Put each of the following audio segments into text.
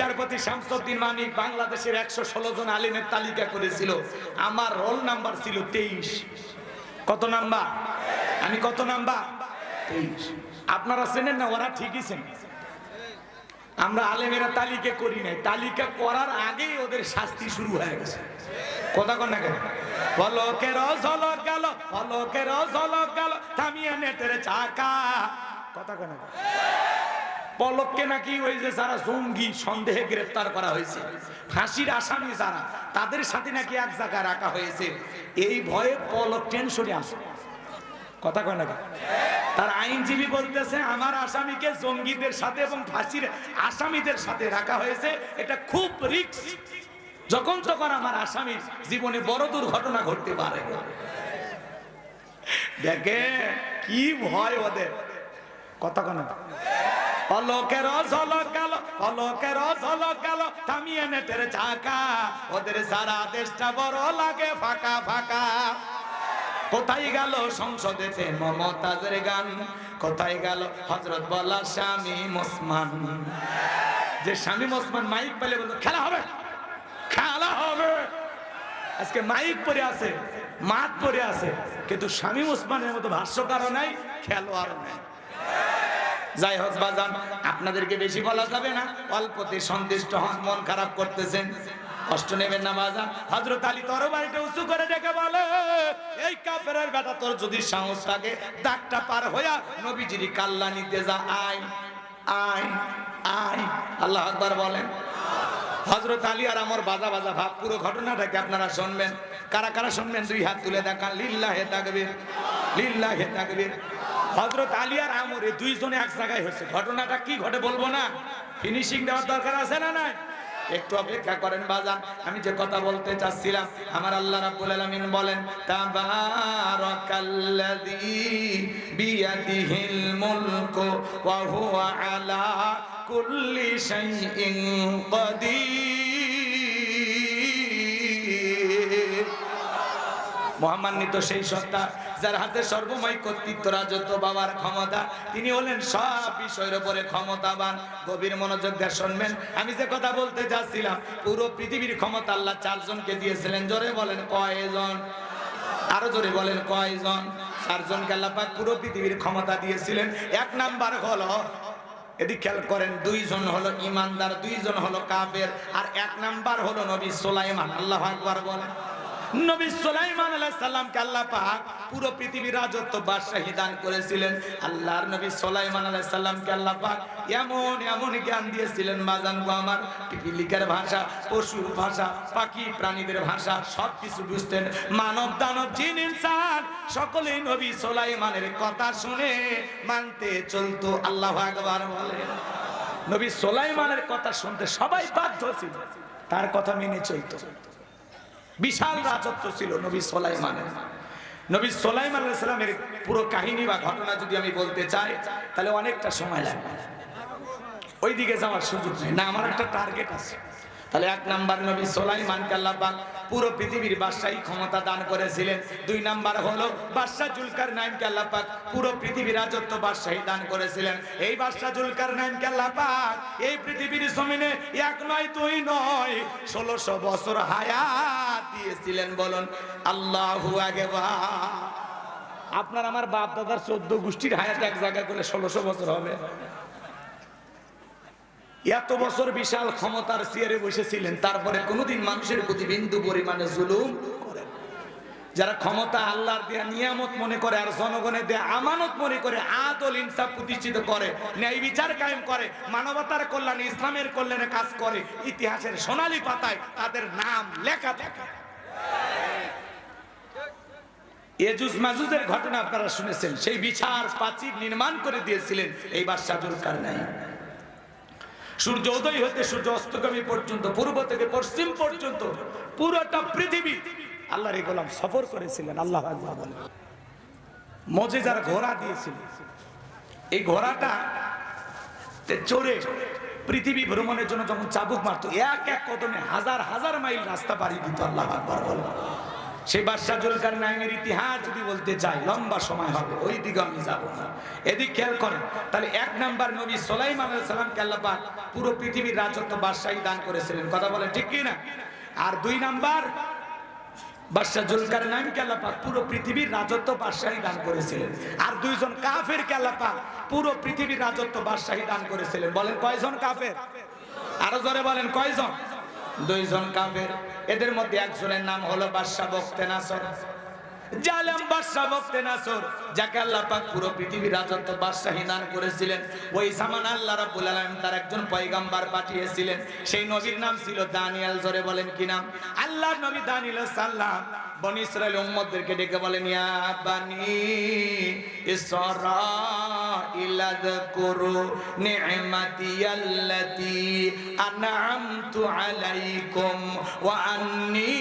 বিচারপতি শামসুদ্দিন মানিক বাংলাদেশের একশো ষোলো জন আলিমের তালিকা করেছিল। আমার রোল নাম্বার ছিল তেইশ। কত নাম্বার? আমি কত নাম্বার? তেইশ। আপনারা চেনেন না, ওরা ঠিকই চেনেন আমরা আলেমেরা তালিকা করি নাই। তালিকা করার আগেই ওদের শাস্তি শুরু হয়ে গেছে। কথা কন না কেন? পলকের ঝলক গেল, পলকের ঝলক গেল, থামিয়ে নেটের চাকা। কথা কন না? পলককে নাকি ওই যে যারা জঙ্গি সন্দেহে গ্রেফতার করা হয়েছে, ফাঁসির আসামি যারা, তাদের সাথে নাকি এক জায়গায় রাখা হয়েছে। এই ভয়ে পলক টেনশনে আসে কথা কয় না তার আইনজীবী বলতেছে, আমার আসামিকে জঙ্গিদের সাথে এবং ফাঁসির আসামিদের সাথে রাখা হয়েছে। এটা খুব রিক্স যখন তখন আমার আসামির জীবনে বড় দুর্ঘটনা ঘটতে পারে দেখে কি ভয় ওদের। কথা কেন? পলকের ঝলক গেল পলকের ঝলক গেল থামিয়ে নেটের চাকা। ওদের সারা দেশটা বড় লাগে ফাঁকা ফাঁকা। কোথায় গেল সংসদেতে মমতাজের গান? কোথায় গেল হজরত বলা স্বামী মুসমান যে স্বামী মুসমান মাইক পেলে বলল, খেলা হবে খেলা হবে। আজকে মাইক পরে আছে মাঠ পরে আছে, কিন্তু স্বামী ওসমানের মতো ভাষ্যকারও নাই, খেলোয়াড়ও নাই। যাই হোক, বাজান, আপনাদেরকে বেশি বলা যাবে না। অল্পতে সন্তুষ্ট হন, মন খারাপ করতেছেন। কষ্ট নেবেন না, বাজান। হজরত আলী তরবারিটা উঁচু করে ডেকে বলে, এই কাফেরের বেটা, তোর যদি সাহস থাকে, দাগটা পার হইয়া নবীজির কাল্লা নিতে যা, আয় আয় আয়। আল্লাহ আকবার বলেন। হজরত আলী আর আমার বাজা বাজা ভাব, পুরো ঘটনাটাকে আপনারা শুনবেন? কারা কারা শুনবেন? দুই হাত তুলে দেখান। লিল্লাহ তাকবীর লিল্লাহ তাকবীর। হজরত আলী আর আমর এই দুইজনে এক জায়গায় হয়েছে। ঘটনাটা কি ঘটে বলব না? ফিনিশিং দেওয়ার দরকার আছে না নাই? একটু অপেক্ষা করেন বাজান, আমি যে কথা বলতে চাচ্ছিলাম, আমার আল্লাহ রাব্বুল আলামিন বলেন, তাবারাকাল্লাযী বিয়াদিহিল মুলকু ওয়া হুয়া আলা কুল্লি শাইইন কাদির। মহামান্বিত সেই সত্তা যার হাতে সর্বময় কর্তৃত্ব রাজত্ব বাবার ক্ষমতা, তিনি হলেন সব বিষয়ের উপরে ক্ষমতাবান। গভীর মনোযোগ দিয়ে শুনবেন। আমি যে কথা বলতে যাচ্ছিলাম পুরো পৃথিবীর ক্ষমতা আল্লাহ চারজনকে দিয়েছিলেন। জোরে বলেন, কয়জন? আরও জোরে বলেন, কয়জন? চারজনকে আল্লাহ পাক পুরো পৃথিবীর ক্ষমতা দিয়েছিলেন। এক নাম্বার হলো, এদিক খেয়াল করেন, দুইজন হলো ইমানদার, দুইজন হলো কাফের, আর এক নাম্বার হলো নবী সোলাইমান। আল্লাহ আকবার বলেন। নবী সুলাইমান আলাইহিস সালামকে আল্লাহ পাক পুরো পৃথিবীর রাজত্ব বাদশাহী দান করেছিলেন। আল্লাহর নবী সুলাইমান আলাইহিস সালামকে আল্লাহ পাক এমন এমন জ্ঞান দিয়েছিলেন, মাজান গো আমার, পিপিলিকার ভাষা, পশুর ভাষা, পাখি প্রাণীদের ভাষা সব কিছু বুঝতেন। মানব দানব জিন ইনসান, সকলেই নবী সুলাইমানের কথা শুনে মানতে চলতো। আল্লাহ আকবার বলেন। নবী সুলাইমানের কথা শুনতে সবাই বাধ্য ছিল। তার কথা মেনে চলতো। বিশাল রাজত্ব ছিল নবী সোলাইমানের। নবী সোলাইমান আলাইসালামের পুরো কাহিনী বা ঘটনা যদি আমি বলতে চাই, তাহলে অনেকটা সময় লাগবে। ওই দিকে যাওয়ার সুযোগ নেই। না, আমার একটা টার্গেট আছে। তাহলে এক নাম্বার নবী সোলাইমানকে আল্লাহ পুরো পৃথিবীর বাদশাহী ক্ষমতা দান করেছিলেন। দুই নাম্বার হলো বাদশাহ জুলকার নাইমকে আল্লাহ পাক পুরো পৃথিবীর রাজত্ব বাদশাহী দান করেছিলেন। এই বাদশাহ জুলকার নাইমকে আল্লাহ পাক এই পৃথিবীর জমিনে এক নয়, দুই নয়, ষোলোশো বছর হায়াত দিয়েছিলেন বলুন। আল্লাহু আকবার। আপনার আমার বাপ দাদার চোদ্দ গোষ্ঠীর হায়াত এক জায়গায় করে ষোলোশো বছর হবে। এত বছর বিশাল ক্ষমতার চেয়ারে বসেছিলেন, তারপরে কোনোদিন মানুষের প্রতি বিন্দু পরিমাণে জুলুম যারা ক্ষমতা আল্লাহর দেয়া নিয়ামত মনে করে আর জনগণের দেয়া আমানত মনে করে, আদল ইনসাফ প্রতিষ্ঠিত করে, ন্যায় বিচার কায়েম করে, মানবতার কল্যাণে, ইসলামের কল্যাণে কাজ করে, ইতিহাসের সোনালী পাতায় তাদের নাম লেখা থাকে। এজুজ মাজুজের ঘটনা আপনারা শুনেছেন, সেই বিচার প্রাচীর নির্মাণ করে দিয়েছিলেন এই বাদশাহ জুলকার নাই। সূর্য উদয় হতে সূর্য অস্তগামী পর্যন্ত, পূর্ব থেকে পশ্চিম পর্যন্ত, পুরোটা পৃথিবী আল্লাহর এই গোলাম সফর করেছিলেন, আল্লাহ মজে যারা ঘোড়া দিয়েছিল এই ঘোড়াটা চড়ে পৃথিবী ভ্রমণের জন্য যখন চাবুক মারতো, এক এক কদমে হাজার হাজার মাইল রাস্তা পাড়ি দিত, আল্লাহ আকবার বলেন। সেই বাদশাহ জুলকার নাইনের ইতিহাস যদি বলতে চাই, লম্বা সময় হবে, ওই দিকে আমি যাব না। এদিক খেয়াল করেন, তাহলে এক নাম্বার নবী সোলাইমান সালামকে আল্লাহ পাক পুরো পৃথিবীর রাজত্ব বাদশাহী দান করেছিলেন। কথা বলেন ঠিক কি না? আর দুই নাম্বার বাদশাহ জুলকার নাইনকে আল্লাহ পাক পুরো পৃথিবীর রাজত্ব বাদশাহী দান করেছিলেন। আর দুইজন কাফের কে আল্লাহ পাক পুরো পৃথিবীর রাজত্ব বাদশাহী দান করেছিলেন। বলেন কয়জন কাফের? আরও জোরে বলেন কয়জন? দুইজন কাফের। এদের মধ্যে একজনের নাম হলো বাদশাহ বক্তে নাসর জালেম বক্তে নাসর যাকে আল্লাহ পাক পুরো পৃথিবীর রাজত্ব বাদশাহী দান করেছিলেন। ওই সামান আল্লাহ রাব্বুল আলামিন তার একজন পয়গাম্বার পাঠিয়েছিলেন। সেই নবীর নাম ছিল দানিয়াল, জোরে বলেন কি নাম? আল্লাহর নবী দানিয়াল সাল্লাম। বনি ইসরায়েল উম্মতদেরকে ডেকে বলেন ইয়া বানি ইসরাইল আযকুরু নি'মাতি আল্লাতী আন'আমতু আলাইকুম ওয়া আন্নী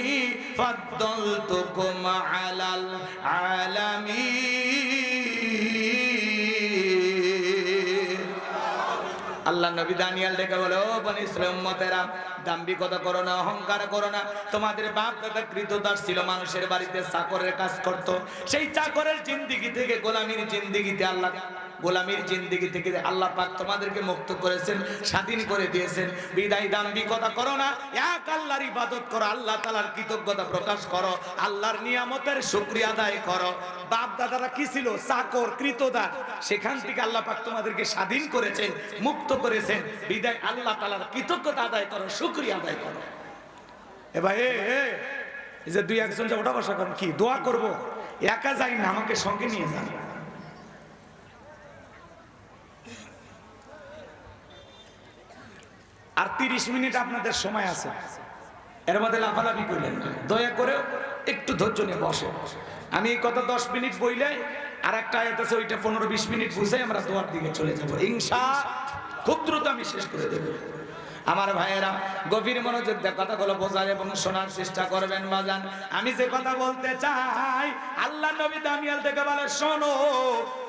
ফাদ্দালতুকুম আলাল আলামিন আল্লাহ নবী দানিয়াল ডেকে বলে, ও বনি শ্রমতেরা দাম্ভিকতা করো না, অহংকার করো না। তোমাদের বাপ দাদা কৃতদাস ছিল, মানুষের বাড়িতে চাকরের কাজ করত। সেই চাকরের জিন্দিগি থেকে গোলামীর জিন্দিগিতে আল্লাহ গোলামীর জিন্দিগি থেকে আল্লাহ পাক তোমাদেরকে মুক্ত করেছেন, স্বাধীন করে দিয়েছেন। বিদায় দাম্ভিকতা করো না, এক আল্লাহর ইবাদত করো, আল্লাহ তাআলার কৃতজ্ঞতা প্রকাশ করো, আল্লাহর নিয়ামতের শুকরিয়া আদায় করো। বাপ দাদারা কি ছিল? চাকর কৃতদাস সেখান থেকে আল্লাহ পাক তোমাদেরকে স্বাধীন করেছেন, মুক্ত করেছেন। বিদায় আল্লাহ তাআলার কৃতজ্ঞতা আদায় করো, শুকরিয়া আদায় করো। এ ভাই এই যে দুই একজন যে ওটা বসা করেন, কি দোয়া করব? একা যাই না, আমাকে সঙ্গে নিয়ে যান। আর তিরিশ মিনিট আপনাদের সময় আছে। এর মধ্যে লাফালাফি করেন দয়া করে একটু ধৈর্য নিয়ে বসে আমি এই কথা দশ মিনিট বইলে আর একটা আয়াত ওইটা পনেরো বিশ মিনিট বুঝে আমরা দোয়ার দিকে চলে যাব। হিংসা খুব দ্রুত আমি শেষ করে দেবো। আমার ভাইয়েরা, গভীর মনোযোগ দিয়ে কথাগুলো বোঝার এবং শোনার চেষ্টা করবেন, বাজান। আমি যে কথা বলতে চাই, আল্লাহ নবী দানিয়াল থেকে বলে, শোনো,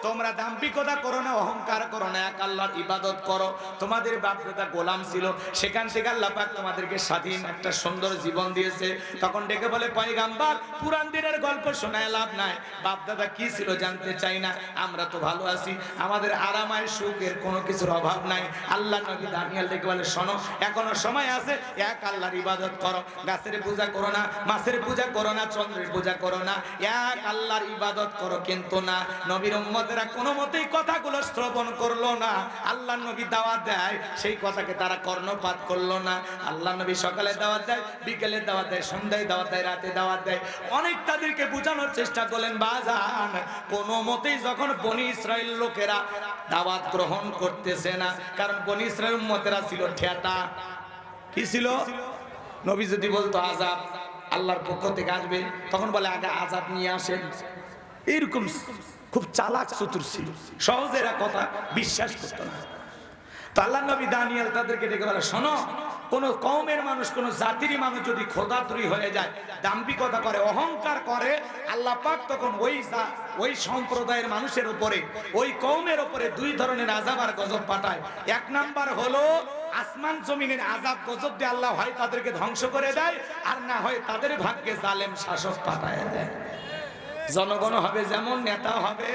তোমরা দাম্ভিকতা করো না, অহংকার করো না, এক আল্লাহর ইবাদত করো। তোমাদের বাপদাদা গোলাম ছিল, সেখান থেকে আল্লাহ পাক তোমাদেরকে স্বাধীন একটা সুন্দর জীবন দিয়েছে। তখন ডেকে বলে, পয়গাম্বার, পুরান দিনের গল্প শোনায় লাভ নাই। বাপদাদা কি ছিল জানতে চাই না, আমরা তো ভালো আছি। আমাদের আরামায় সুখের কোনো কিছুর অভাব নাই। আল্লাহ নবী দানিয়াল ডেকে বলে, শোনো এখনও সময় আছে, এক আল্লাহর ইবাদত করো। গাছের পূজা করো না, মাছের পূজা করো না, চন্দ্রের পূজা করো না। এক আল্লাহর ইবাদত করো কিন্তু না। নবীর উম্মতেরা কোনো মতেই কথাগুলো শ্রবণ করল না। আল্লাহ নবী দাওয়াত দেয়, সেই কথাকে তারা কর্ণপাত করল না। আল্লাহ নবী সকালে দাওয়াত দেয়, বিকেলে দাওয়াত দেয়, সন্ধ্যায় দাওয়াত দেয়, রাতে দাওয়াত দেয়। অনেক তাদেরকে বোঝানোর চেষ্টা করলেন, বাজান, কোনো মতেই যখন বনি ইসরায়েল লোকেরা দাওয়াত গ্রহণ করতেছে না, কারণ বনি ইসরায়েল উম্মতেরা ছিল ঠেটা কি ছিল? নবী যদি বলতো, আজাব আল্লাহর পক্ষ থেকে আসবে, তখন বলে, আগে আজাব নিয়ে আসেন। এরকম খুব চালাক চতুর ছিল। সহজে এরা কথা বিশ্বাস করতো না। আল্লাহ নবী দানিয়াল তাদেরকে ডেকে বলে, শোনো, কোন কওমের মানুষ, কোন জাতিরই মানুষ যদি খোদাতুরি হয়ে যায়, দাম্ভিকতা করে, অহংকার করে, আল্লাহ পাক তখন ওই ওই সম্প্রদায়ের মানুষের উপরে, ওই কওমের উপরে দুই ধরনের আজাব আর গজব পাঠায়। এক নাম্বার হলো আসমান জমিনের আজাব গজব দিয়ে আল্লাহ হয় তাদেরকে ধ্বংস করে দেয়, আর না হয় তাদের ভাগ্যে জালেম শাসক পাঠায় দেয়। জনগণ হবে যেমন নেতা হবে।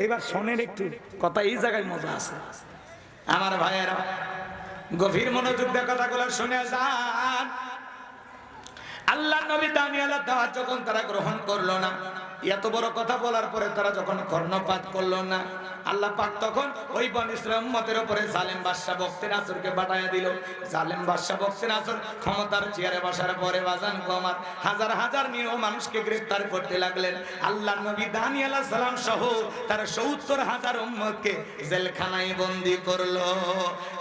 এইবার শোনেন একটু কথা, এই জায়গায় মজা আছে। আমার ভাইয়েরা, গভীর মনোযোগ দিয়ে কথাগুলো শুনে যান। আল্লাহ নবী দানিয়ালের দাওয়াত যখন তারা গ্রহণ করল না, এত বড় কথা বলার পরে তারা যখন কর্ণপাত করল না, আল্লাহ পাক তখন ওই বন ইসলাম উম্মতের উপরে জালেম বাদশা বক্তের আসরকে পাঠাইয়া দিল। জালেম বাদশা বক্তের আসর ক্ষমতার চেয়ারে বসার পরে, বাজান কমার হাজার হাজার নিরীহ মানুষকে গ্রেফতার করতে লাগলেন। আল্লাহ নবী দানিয়াল সালাম সহ তার সত্তর হাজার উম্মতকে জেলখানায় বন্দি করল।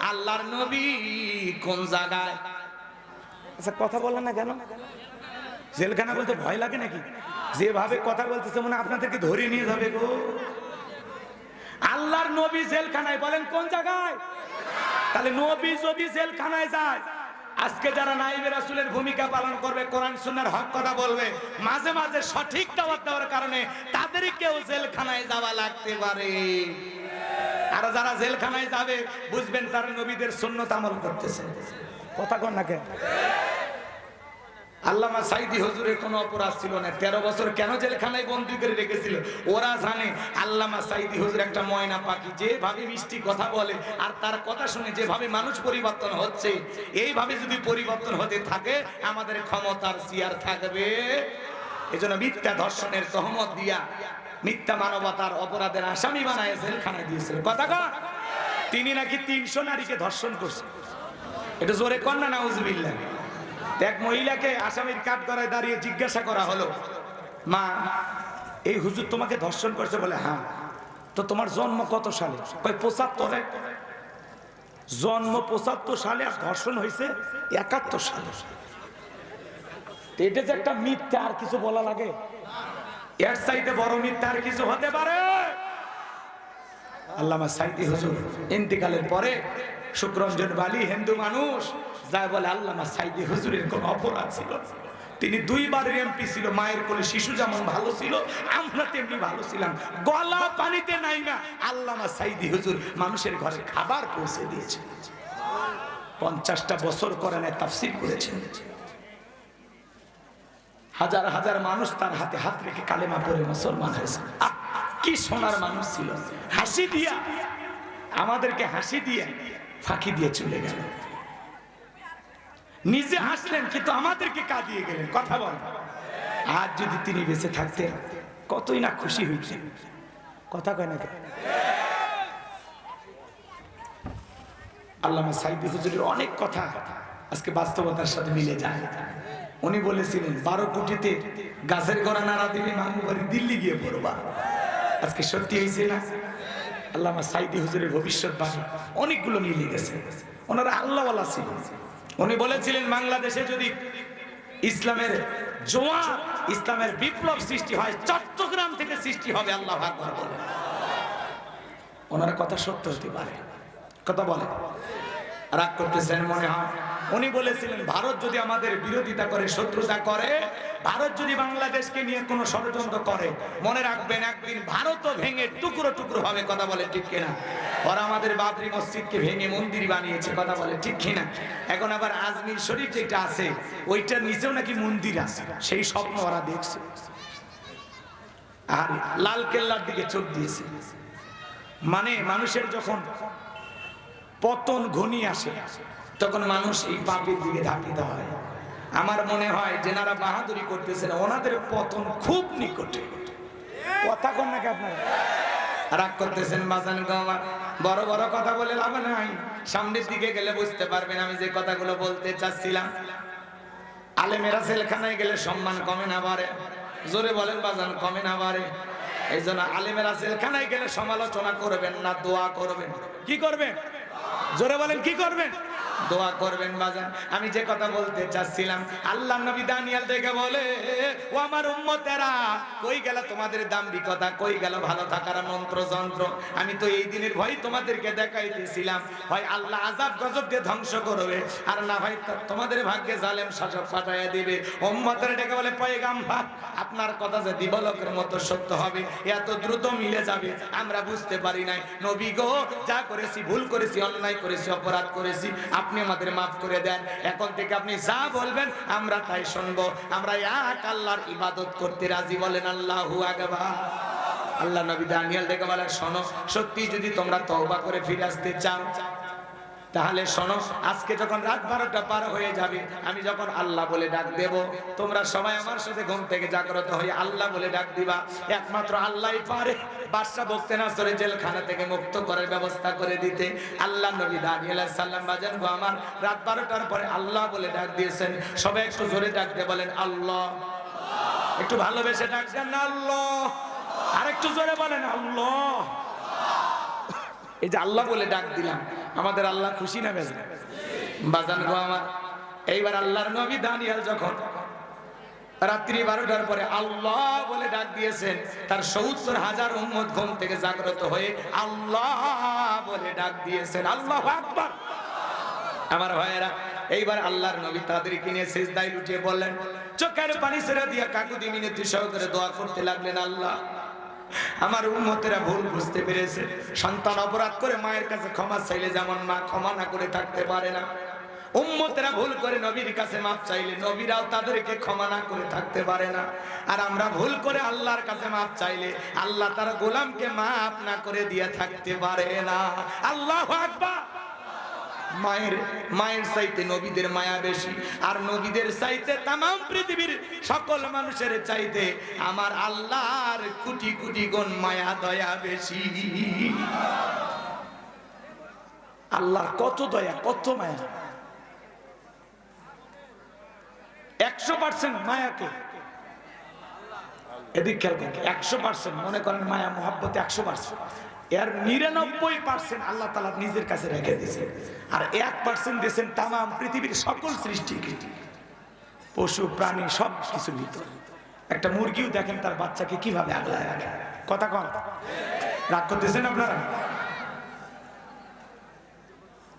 আল্লাহর নবী কোন জায়গায়? আচ্ছা কথা বললেন না কেন? জেলখানা বলতে ভয় লাগে নাকি? যেভাবে কথা বলতেছে মনে আপনাদেরকে ধরে নিয়ে যাবে গো। আল্লাহর নবী জেলখানায় বলেন, কোন জায়গায়? তাহলে নবী যদি জেলখানায় যায়, আজকে যারা নাইবে রাসূলের ভূমিকা পালন করবে, কোরআন, সুন্নাহর হক কথা বলবে, মাঝে মাঝে সঠিক দাওয়াত দেওয়ার কারণে তাদেরকেও জেলখানায় যাওয়া লাগতে পারে। আর যারা জেলখানায় যাবে, বুঝবেন তারা নবীদের সুন্নত আমল করতেছে। কথা কন না কেন? আল্লামা সাইদি হুজুরের কোনো অপরাধ ছিল না। তেরো বছর কেন জেলখানায় বন্দি করে রেখেছিল? ওরা জানে আল্লামা সাইদি হুজুর একটা ময়না পাখি, যেভাবে মিষ্টি কথা বলে আর তার কথা শুনে যেভাবে মানুষ পরিবর্তন হচ্ছে, এইভাবে যদি পরিবর্তন হতে থাকে, আমাদের ক্ষমতার সিয়ার থাকবে। এজন্য মিথ্যা ধর্ষণের তহমত দিয়া, মিথ্যা মানবতার অপরাধের আসামি বানায় জেলখানায় দিয়েছিল। কথা তিনি নাকি তিনশো নারীকে ধর্ষণ করছে। এটা জোরে কর না নাউজুবিল্লাহ এক মহিলাকে আসামির কাঠ করায় দাঁড়িয়ে জিজ্ঞাসা করা হলো, মা, এই হুজুর তোমাকে ধর্ষণ করছে বলে? হ্যাঁ। তো তোমার জন্ম কত সালে? পঁচাত্তরে। জন্ম পঁচাত্তর সালে আর ধর্ষণ হয়েছে একাত্তর সালে। এটা যে একটা মিথ্যা, আর কিছু বলা লাগে? এর চাইতে বড় মিথ্যা আর কিছু হতে পারে? আল্লামা সাইদি হুজুর ইন্তিকালের পরে শুক্রঞ্জন বালি হিন্দু মানুষ, যায় বলে, আল্লামা সাইদি হুজুরের কোন অপরাধ ছিল? তিনি দুইবারের এমপি ছিল, মায়ের কোলে শিশু যেমন ভালো ছিল, আমরা তেমনি ভালো ছিলাম। গলা পানিতে নাই না, আল্লামা সাইদি হুজুর মানুষের ঘরে খাবার পৌঁছে দিয়েছে। পঞ্চাশটা বছর করেন তাফসিল করেছেন হাজার হাজার মানুষ তার হাতে হাত রেখে কালেমা পরে মুসলমান হয়েছে। কি সোনার মানুষ ছিল। হাসি দিয়া, আমাদেরকে হাসি দিয়ে ফাঁকি দিয়ে চলে গেল। নিজে হাসলেন, কিন্তু আমাদেরকে কাঁদিয়ে গেলেন। কথা বল। আজ যদি তিনি বেঁচে থাকতেন, কতই না খুশি হইতেন। কথা কয় না কেন? আল্লামা সাইদি হুজুরের অনেক কথা আজকে বাস্তবতার সাথে মিলে যায়। উনি বলেছিলেন, বারো কোটিতে গাছের গড়া নাড়া দিলে মামু বাড়ি দিল্লি গিয়ে পড়বা। আজকে সত্যি হয়েছে না? আল্লামা সাইদি হুজুরের ভবিষ্যৎবাণী, অনেকগুলো মিলে গেছে। ওনারা আল্লাহওয়ালা ছিল। উনি বলেছিলেন, বাংলাদেশে যদি ইসলামের জোয়ার ইসলামের বিপ্লব সৃষ্টি হয়, চট্টগ্রাম থেকে সৃষ্টি হবে আল্লাহ ওনার কথা সত্য হতে পারে। কথা বলে। রাগ করতেছেন মনে হয়। উনি বলেছিলেন, ভারত যদি আমাদের বিরোধিতা করে, শত্রুতা করে, ভারত যদি বাংলাদেশকে নিয়ে কোনো ষড়যন্ত্র করে, মনে রাখবেন একদিন ভারতও ভেঙে টুকরো টুকরো হবে কথা বলে, ঠিক কিনা? ওরা আমাদের বাবরি মসজিদকে ভেঙে মন্দির বানিয়েছে, কথা বলে, ঠিক কিনা? এখন আবার আজমির শরীফ যেটা আছে, ওইটার নিচেও নাকি মন্দির আছে, সেই স্বপ্ন ওরা দেখছে। আর লাল কেল্লার দিকে চোখ দিয়েছে। মানে মানুষের যখন পতন ঘনিয়ে আসে তখন মানুষ এই পাপের দিকে ধাপিত হয়। আমার মনে হয় যেনারা বাহাদুরি করতেছেন, ওনাদের পতন খুব নিকটে। কথা কন নাকি আপনার? রাগ করতেছেন বাজান বড় বড় কথা বলে লাভ নাই। সামনের দিকে গেলে বুঝতে পারবেন আমি যে কথাগুলো বলতে চাচ্ছিলাম। আলেমেরা জেলখানায় গেলে সম্মান কমে না বাড়ে। জোরে বলেন বাজান, কমে না বাড়ে। এই জন্য আলেমেরা সেলখানায় গেলে সমালোচনা করবেন না, দোয়া করবেন। কি করবেন? জোরে বলেন, কি করবেন? দোয়া করবেন বাজান। আমি যে কথা বলতে চাচ্ছিলাম, আল্লাহ নবী দানিয়াল দেখে বলে, ও আমার উম্মতেরা, কই গেল তোমাদের দাম্ভিকতা, কই গেল ভালো থাকার মন্ত্র যন্ত্র আমি তো এই দিনের ভয় তোমাদেরকে দেখাইতেছিলাম। হয় আল্লাহ আজাব গজব দিয়ে ধ্বংস করবে, আর না ভাই তোমাদের ভাগ্যে জালেম শাসক পাঠাইয়া দিবে। উম্মতের ডেকে বলে, পয়গাম্বার, আপনার কথা যে দিবলকের মতো সত্য হবে, এত দ্রুত মিলে যাবে, আমরা বুঝতে পারি নাই। নবী গো, যা করেছি, ভুল করেছি, অন্যায় করেছি, অপরাধ করেছি আপনি আমাদের মাফ করে দেন। এখন থেকে আপনি যা বলবেন, আমরা তাই শুনব। আমরা এক আল্লাহর ইবাদত করতে রাজি বলেন আল্লাহ আগবা আল্লাহ নবী দানিয়াল দেখে বলেন, শোনো সত্যি যদি তোমরা তওবা করে ফিরে আসতে চাও তাহলে শোনো, আজকে যখন রাত বারোটা পার হয়ে যাবে, আমি যখন আল্লাহ বলে ডাক দেব, তোমরা সবাই আমার সাথে ঘুম থেকে জাগ্রত হয়ে আল্লাহ বলে ডাক দিবা। একমাত্র আল্লাহই পারে। বাদশা বকতে না সরে জেলখানা থেকে মুক্ত করার ব্যবস্থা করে দিতে। আল্লাহ নবী দানিয়াল সাল্লাম বাজান, গো আমার, রাত বারোটার পরে আল্লাহ বলে ডাক দিয়েছেন। সবাই একটু জোরে ডাক দিয়ে বলেন, আল্লাহ। একটু ভালোবেসে ডাক দেন, আল্লাহ। আর একটু জোরে বলেন, আল্লাহ। এই যে আল্লাহ বলে ডাক দিলাম, আমাদের আল্লাহ খুশি না বেজা? বাজান গো আমার, এইবার আল্লাহর নবী দানিয়াল যখন রাত্রি বারোটার পরে আল্লাহ বলে ডাক দিয়েছেন, তার সত্তর হাজার উম্মত ঘুম থেকে জাগ্রত হয়ে আল্লাহ বলে ডাক দিয়েছেন। আল্লাহ আমার ভাইয়েরা, এইবার আল্লাহর নবী তাদেরকে নিয়ে সেজদায় লুটিয়ে বললেন, চোখের পানি ছেড়ে দিয়ে কাকুতি মিনতি সহকারে দোয়া করতে লাগলেন আল্লাহ। আমার উন্মতেরা ভুল বুঝতে পেরেছে। সন্তান অপরাধ করে মায়ের কাছে ক্ষমা চাইলে যেমন মা ক্ষমা না করে থাকতে পারে না। উম্মতেরা ভুল করে নবীর কাছে মাপ চাইলে নবীরাও তাদেরকে ক্ষমা না করে থাকতে পারে না। আর আমরা ভুল করে আল্লাহর কাছে মাপ চাইলে আল্লাহ তার গোলামকে মাপ না করে দিয়ে থাকতে পারে না। আল্লাহ আকবার! মায়ের মায়ের চাইতে নবীদের মায়া বেশি। আর নবীদের চাইতে তাম পৃথিবীর সকল মানুষের চাইতে আমার আল্লাহর কোটি কুটি গুণ মায়া, দয়া বেশি। আল্লাহর কত দয়া, কত মায়া। একশো পার্সেন্ট মায়াকে। এদিক খেয়াল একশো পার্সেন্ট, মনে করেন মায়া, মোহাব্বত একশো পার্সেন্ট। এর নিরানব্বই পার্সেন্ট আল্লাহ তালা নিজের কাছে রেখে দিয়েছে। আর এক পার্সেন্ট দিয়েছেন তামাম পৃথিবীর সকল সৃষ্টি। পশু, প্রাণী সব কিছু নিত একটা মুরগিও দেখেন তার বাচ্চাকে কীভাবে আগলায় রাখে। কথা কন। রাগ করতেছেন আপনারা?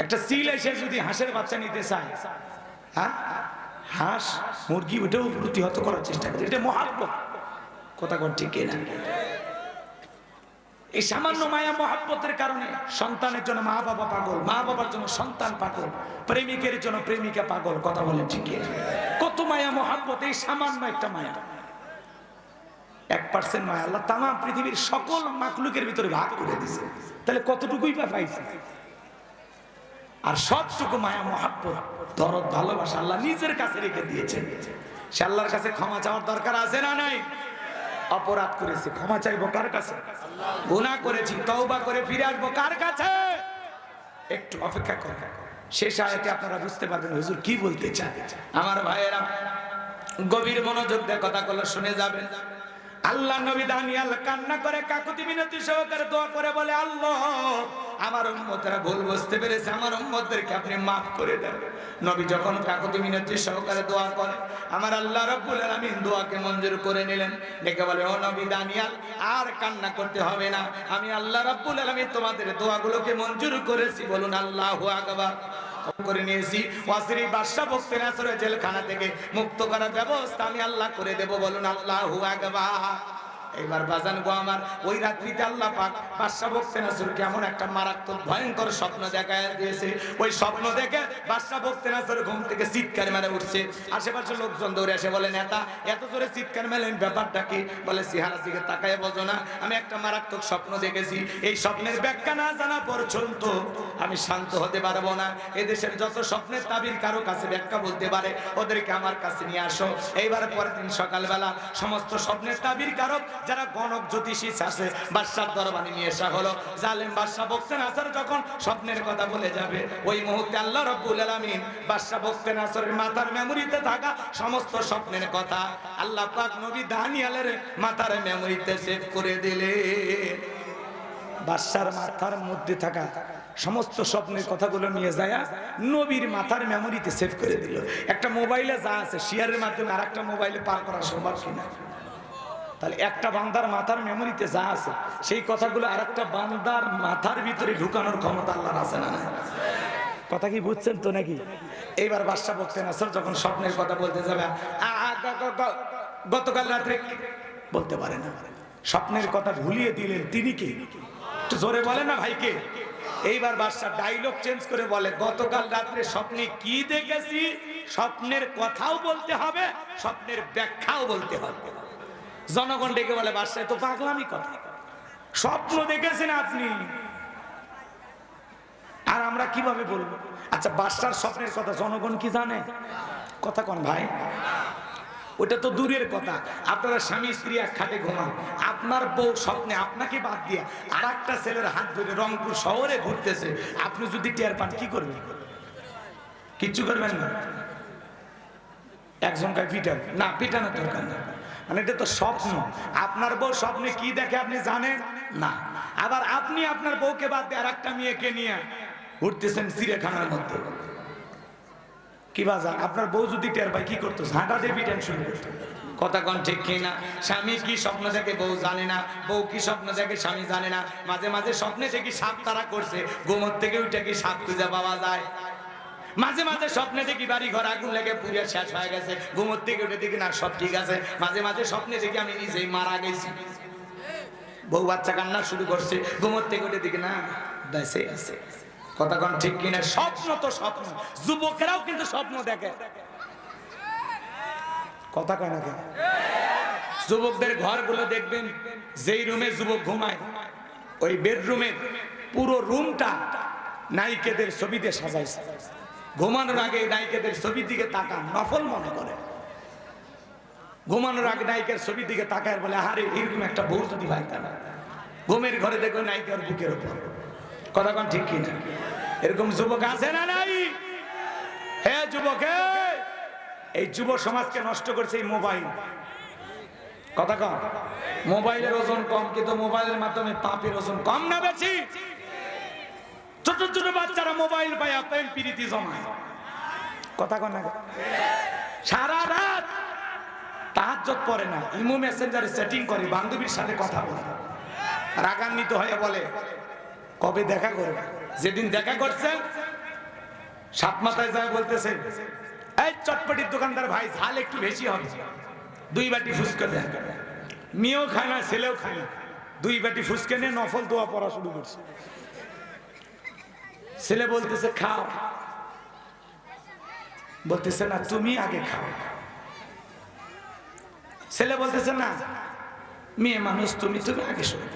একটা সিল এসে যদি হাঁসের বাচ্চা নিতে চায় হ্যাঁ? হাঁস, মুরগি, ওটাও প্রতিহত করার চেষ্টা করে। এটা মহাব্বত। কথা কোন ঠিক না এই সামান্য মায়া মহাব্বতের কারণে সন্তানের জন্য মা বাবা পাগল, মা বাবার জন্য সন্তান পাগল, প্রেমিকের জন্য প্রেমিকা পাগল, কথা বলেন ঠিক কত মায়া মহাব্বত, এই সামান্য একটা মায়া। এক পার্সেন্ট মায়া, আল্লাহ তাম পৃথিবীর সকল মাকলুকের ভিতরে ভাগ করে দিছে। তাহলে কতটুকুই বা পাইছে? আর সবটুকু মায়া মহাব্বত, দরদ, ভালোবাসা আল্লাহ নিজের কাছে রেখে দিয়েছেন। সে আল্লাহর কাছে ক্ষমা চাওয়ার দরকার আছে না নাই? অপরাধ করেছে, ক্ষমা চাইব কার কাছে? গুণা করেছি, তওবা করে ফিরে আসব কার কাছে? একটু অপেক্ষা করে। শেষ আয়াতে আপনারা বুঝতে পারবেন হুজুর কি বলতে চায়। আমার ভাইয়েরা, গভীর মনোযোগ দিয়ে কথাগুলো শুনে যাবেন। আল্লাহ নবী দানিয়াল কান্না করে, কাকুতি মিনতি সহকারে দোয়া করে বলে, আল্লাহ, আমার উম্মতরা ভুল বুঝতে পেরেছে, আমার উম্মতদেরকে আপনি মাফ করে দেন। নবী যখন কাকুতি মিনতি সহকারে দোয়া করে, আমার আল্লাহ রব্বুল আলামিন দোয়াকে মঞ্জুর করে নিলেন। ডেকে বলে, ও নবী দানিয়াল, আর কান্না করতে হবে না। আমি আল্লাহ রব্বুল আলামিন তোমাদের দোয়াগুলোকে মঞ্জুর করেছি, বলুন আল্লাহু আকবার। করে নিয়েছি। ওয়াসিরি বাদশা ভক্তের আসরে জেলখানা থেকে মুক্ত করার ব্যবস্থা আমি আল্লাহ করে দেব বলুন, আল্লাহ আকবার। এবার বাজান গো আমার, ওই রাত্রিতে আল্লাহ পাক বাদশা ভক্তের আসরকে এমন একটা মারাত্মক ভয়ঙ্কর স্বপ্ন দেখা দিয়েছে। ওই স্বপ্ন দেখে বাদশা ভক্তের আসর ঘুম থেকে চিৎকার মেরে উঠছে। আশেপাশে লোকজন দৌড়ে এসে বলে, নেতা, এত জোরে চিৎকার মেলেন ব্যাপারটা কি? বলে সিহারা দিকে তাকায় বোঝো না, আমি একটা মারাত্মক স্বপ্ন দেখেছি। এই স্বপ্নের ব্যাখ্যা না জানা পর্যন্ত আমি শান্ত হতে পারব না। এদেশের যত স্বপ্নের তাবির কারও কাছে ব্যাখ্যা বলতে পারে, ওদেরকে আমার কাছে নিয়ে আসো। এইবার পরের দিন সকালবেলা সমস্ত স্বপ্নের তাবির কারক যারা গণক জ্যোতিষী আছে বাদশার দরবারে নিয়ে আসা হলো। জালেম বাদশাহ বক্তেন আসার যখন স্বপ্নের কথা বলে যাবে, ওই মুহূর্তে আল্লাহ রব্বুল আলামিন বাদশাহ বক্তেন আসরের মাথার মেমোরিতে থাকা সমস্ত স্বপ্নের কথা আল্লাহ পাক নবী দানিয়ালের মাথার মেমোরিতে সেভ করে দিলে। বাদশার মাথার মধ্যে থাকা সমস্ত স্বপ্নের কথাগুলো নিয়ে যায় নবীর মাথার মেমোরিতে সেভ করে দিল। একটা মোবাইলে যা আছে শেয়ারের মাধ্যমে আর একটা মোবাইলে পার করা সম্ভব কিনা? তাহলে একটা বান্দার মাথার মেমোরিতে যা আছে, সেই কথাগুলো আর একটা বান্দার মাথার ভিতরে ঢুকানোর ক্ষমতা আল্লাহর আছে না কথা কি বুঝছেন তো নাকি? এইবার বাদশাহ বলতেন আসর যখন স্বপ্নের কথা বলতে যাবে গতকাল রাত্রে বলতে পারে না। স্বপ্নের কথা ভুলিয়ে দিলেন তিনি কে? একটু জোরে বলে না ভাইকে। এইবার বাদশাহ ডায়লগ চেঞ্জ করে বলে, গতকাল রাত্রে স্বপ্নে কি দেখেছি? স্বপ্নের কথাও বলতে হবে, স্বপ্নের ব্যাখ্যাও বলতে হবে। জনগণ ডেকে বলে, বাদশাহ তো পাগলামি কথা। স্বপ্ন দেখেছেন আপনি। আর আমরা কীভাবে বলব? আচ্ছা বাদশার স্বপ্নের কথা জনগণ কি জানে? কথা কোন ভাই। ওটা তো দূরের কথা। আপনারা স্বামী, স্ত্রী এক খাটে ঘুমান। আপনার বউ স্বপ্নে আপনাকে বাদ দিয়ে আর একটা ছেলের হাত ধরে রংপুর শহরে ঘুরতেছে। আপনি যদি টের পান, কি করবেন? কিচ্ছু করবেন না। একজনকে পিটান না, পিটানোর দরকার না মানে এটা তো স্বপ্ন। আপনার বউ স্বপ্নে কি দেখে আপনি জানেন? না। আবার আপনি আপনার বউকে বাদ দিয়ে আর একটা মেয়েকে নিয়ে ঘুরতেছেন চিড়িয়াখানার মধ্যে। কি বাজার? আপনার বউ যদি টের পায়, কি করতো? পিটান শুরু করতো। কথা কন ঠিক কিনা স্বামী কি স্বপ্ন দেখে বউ জানে না? বউ কি স্বপ্ন দেখে স্বামী জানে না? মাঝে মাঝে স্বপ্নে সে কি সাপ তারা করছে। গোমর থেকে উঠে কি সাপ খুঁজে পাওয়া যায়? মাঝে মাঝে স্বপ্নে দেখি বাড়ি ঘর আগুন লেগে পুড়ে শেষ হয়ে গেছে। ঘুমোর থেকে উঠে দেখি না সব ঠিক আছে। মাঝে মাঝে স্বপ্নে দেখি আমি নিজেই মারা গেছি। বউ বাচ্চা কান্না শুরু করছে। ঘুমোর থেকে উঠে দেখি না, বেঁচে আছে। কথা কোন ঠিক কিনা? স্বপ্ন তো স্বপ্ন। যুবকেরাও কিন্তু স্বপ্ন দেখে। কথা কয় না কেন? যুবকদের ঘরগুলো দেখবেন, যেই রুমে যুবক ঘুমায়, ওই বেডরুমের পুরো রুমটা নায়িকাদের ছবিতে সাজাইছে। ঘুমানোর আগে নায়িকাদের ছবির দিকে তাকান, নফল মনে করে। ঘুমানোর আগে নায়িকার ছবির দিকে তাকায় বলে আরে এরকম একটা বউ যদি ভাই তারা ঘুমের ঘরে দেখো নায়িকার বুকের উপর। কথা কন ঠিক কিনা? এরকম যুবক আছে না নাই? হে যুবক! এই যুব সমাজকে নষ্ট করছে এই মোবাইল। কথা কম মোবাইলের ওজন কম, কিন্তু মোবাইলের মাধ্যমে পাপের ওজন কম না বেশি? ছোট ছোট বাচ্চারা মোবাইল পায় প্রেম প্রীতি জমায়। কথা কন? সারা রাত তাহাজ্জত পড়ে না, ইমো মেসেঞ্জারে সেটিং করে, বান্ধবীর সাথে কথা বলে। রাগান্বিত হয়ে বলে, কবে দেখা করবে? যেদিন দেখা করছে, সাত মাথায় যায় বলতেছে, এই চটপটির দোকানদার ভাই, ঝাল একটু বেশি হবে। দুই বাটি ফুসকে দেয় মেয়েও খায় না, ছেলেও খায় না। দুই বাটি ফুসকে নিয়ে নফল দোয়া পড়া শুরু করছে। ছেলে বলতেছে খাও। বলতেছে না তুমি আগে খাও। ছেলে বলতেছে না মেয়ে মানুষ তুমি তুমি আগে শুরু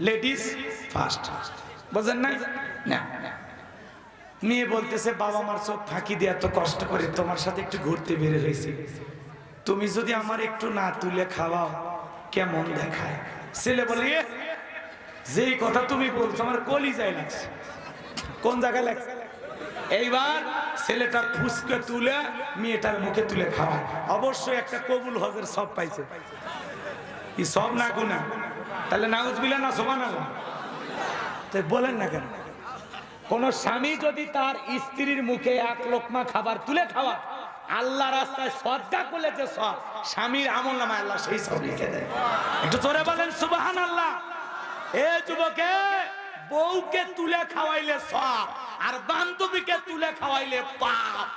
লেডিস ফার্স্ট বুঝেন না না। মেয়ে বলতেছে বাবা মার চোখ ফাঁকি দিয়ে এত কষ্ট করে তোমার সাথে একটু ঘুরতে বের হয়েছে। তুমি যদি আমার একটু না তুলে খাওয়াও কেমন দেখায়? ছেলে বলে "এ, যেই কথা তুমি বলছো আমার কলি যায় লাগছে। কোন জায়গায় লাগছে এইবার ছেলেটা ফুসকে তুলে মেয়েটার মুখে তুলে খাওয়া অবশ্যই একটা কবুল হজের সব পাইছে। কি সব না গুনা তাহলে নাউজ বিলে না সোমান তাই বলেন না কেন? কোন স্বামী যদি তার স্ত্রীর মুখে এক লোকমা খাবার তুলে খাওয়া, আল্লাহ রাস্তায় সদ্গা করলে যে সব, স্বামীর আমল নামায় আল্লাহ সেই সব লিখে দেয়। একটু তোরে বলেন সুবাহান আল্লাহ এ যুবকে বউকে তুলে খাওয়াইলে সব আর বান্ধবীকে তুলে খাওয়াইলে পাপ।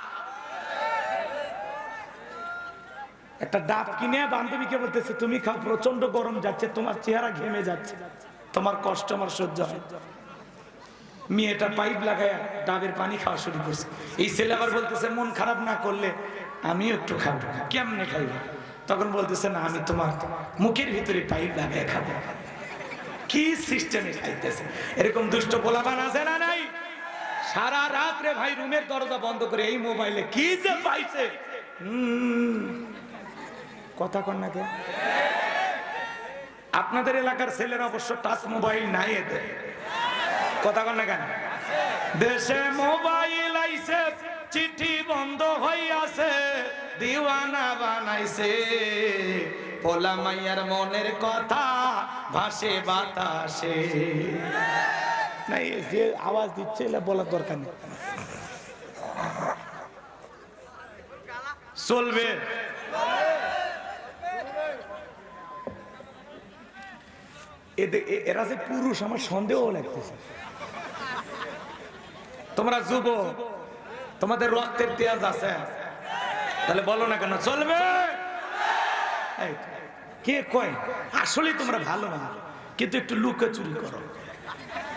একটা ডাব কিনে বান্ধবীকে বলতেছে, তুমি খাও প্রচণ্ড গরম যাচ্ছে, তোমার চেহারা ঘেমে যাচ্ছে, তোমার কষ্ট আমার সহ্য হয় মেয়েটা পাইপ লাগায় ডাবের পানি খাওয়া শুরু করছে। এই ছেলে আবার বলতেছে, মন খারাপ না করলে আমিও একটু খাব, কেমনে খাইব? তখন বলতেছে, না, আমি তোমার মুখের ভিতরে পাইপ লাগায় খাব। কি সিস্টেমে খাইতেছে এরকম দুষ্ট পোলাপান আছে না নাই? সারা রাত্রে ভাই রুমের দরজা বন্ধ করে এই মোবাইলে কি যে পাইছে? কথা কন না কে আপনাদের এলাকার ছেলেরা অবশ্য টাচ মোবাইল নাই এদের। কথা কন না কেন? দেশে মোবাইল আইছে, চিঠি বন্ধ হইয়াছে, দিওয়ানা বানাইছে। পোলা মাইয়ার মনের কথা ভাসে বাতাসে। না যে আওয়াজ দিচ্ছে এটা বলার দরকার নেই। চলবে। এরা যে পুরুষ আমার সন্দেহ লাগতেছে। তোমরা যুব তোমাদের রক্তের তেজ আছে। তাহলে বলো না কেন চলবে। কে কয়? আসলে তোমরা ভালো না কিন্তু একটু লুকে চুরি করো।